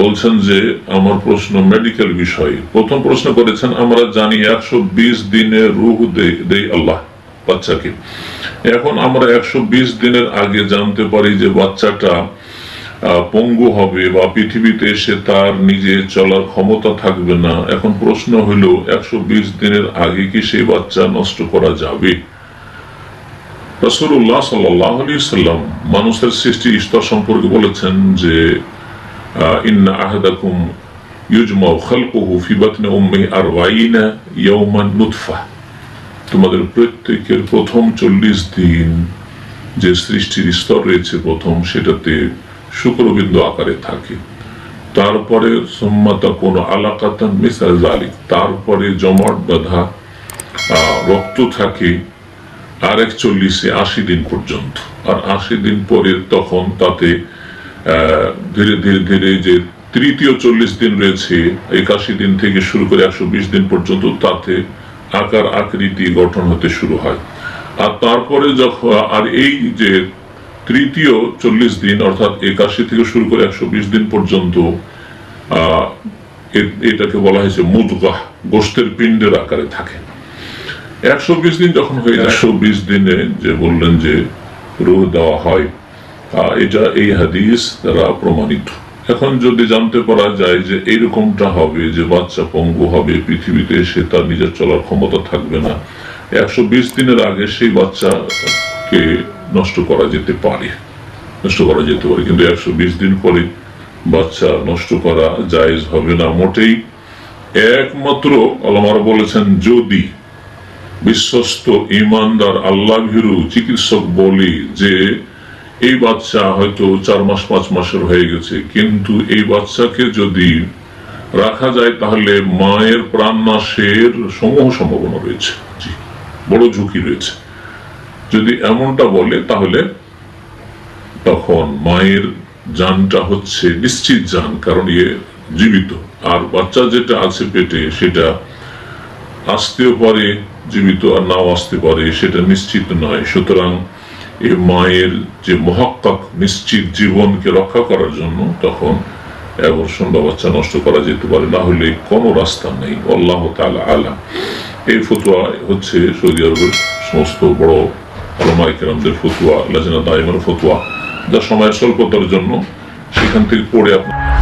বলছেন যে, আমার প্রশ্ন মেডিকেল বিষয়। প্রথম প্রশ্ন করেছেন, আমরা জানি একশো বিশ দিনে রুহ দেই আল্লাহ, বাচ্চাকে। এখন আমরা একশো বিশ দিনের আগে জানতে পারি যে বাচ্চাটা পঙ্গু হবে বা পৃথিবীতে এসে তার নিজে চলার ক্ষমতা থাকবে না। এখন প্রশ্ন হলো, একশো বিশ দিনের আগে কি সেই বাচ্চা নষ্ট করা যাবে? রসুল্লাহ সাল্লাহ আলি সাল্লাম মানুষের সৃষ্টি স্তর সম্পর্কে বলেছেন যে ইন্না আহাদাকুম ইউজমাউ খালকুহু ফি বাতনি উম্মিহি আরবাঈনা ইয়াওমান নুতফা। তোমাদের প্রত্যেকের প্রথম চল্লিশ দিন যে সৃষ্টির স্তর রয়েছে প্রথম, সেটাতে শুক্রবিন্দু আকারে থাকে। তারপরে সম্মাতা কোন আলাকাতান মিসাল জালিক তারপরে জমাট বাঁধা রক্ত থাকে আর একচল্লিশে আশি দিন পর্যন্ত। আর আশি দিন পরে তখন তাতে ধীরে ধীরে ধীরে যে তৃতীয় চল্লিশ দিন রয়েছে একাশি দিন থেকে শুরু করে একশো বিশ দিন পর্যন্ত তাতে আকার আকৃতি গঠন হতে শুরু হয়। আর তারপরে যখন আর এই যে তৃতীয় চল্লিশ দিন অর্থাৎ একাশি থেকে শুরু করে একশো বিশ দিন পর্যন্ত আহ, এটাকে বলা হয়েছে মুদগাহ গোষ্ঠের পিণ্ডের আকারে থাকে। একশো বিশ দিন যখন হয়ে একশো বিশ দিনে যে বললেন যে রুহ দেওয়া হয় এটা এই হাদিস দ্বারা প্রমাণিত। এখন যদি জানতে পারা যায় যে এইরকমটা হবে, যে বাচ্চা পঙ্গু হবে পৃথিবীতে এসে তার নিজের চলার ক্ষমতা থাকবে না। একশো বিশ দিনের আগে সেই বাচ্চাকে নষ্ট করা যেতে পারে। নষ্ট করা যেতে পারে, কিন্তু একশো বিশ দিন পরে বাচ্চা নষ্ট করা জায়েজ হবে না। মোটেই একমাত্র আলমার বলেছেন, যদি বিশ্বস্ত ইমানদার আল্লাহ ভীরু চিকিৎসক বলে যে এই বাচ্চা হয়তো চার মাস, পাঁচ মাসের হয়ে গেছে। কিন্তু এই বাচ্চাকে যদি রাখা যায়, তাহলে মায়ের প্রাণ নাশের সমূহ সম্ভাবনা রয়েছে। বড় ঝুঁকি রয়েছে। যদি এমনটা বলে, তাহলে তখন মায়ের জানটা হচ্ছে নিশ্চিত জান, কারণ ইয়ে জীবিত। আর বাচ্চা যেটা আছে পেটে, সেটা আসতেও পারে, জীবিত আর নাও আসতে পারে, সেটা নিশ্চিত নয়। সুতরাং এই মায়ের যে মহাক্কাক নিশ্চিত জীবনকে রক্ষা করার জন্য তখন অ্যাবর্ষণ বা বাচ্চা নষ্ট করা যেতে পারে, না হলে কোনো রাস্তা নেই। আল্লাহ তাআলা আলা এই ফতুয়া হচ্ছে সৌদি আরবের সমস্ত বড় আলমাই কেরামদের ফতুয়া লাজিনা দাইমের ফতুয়া। যা সময়ের স্বল্পতার জন্য সেখান থেকে পড়ে আপনার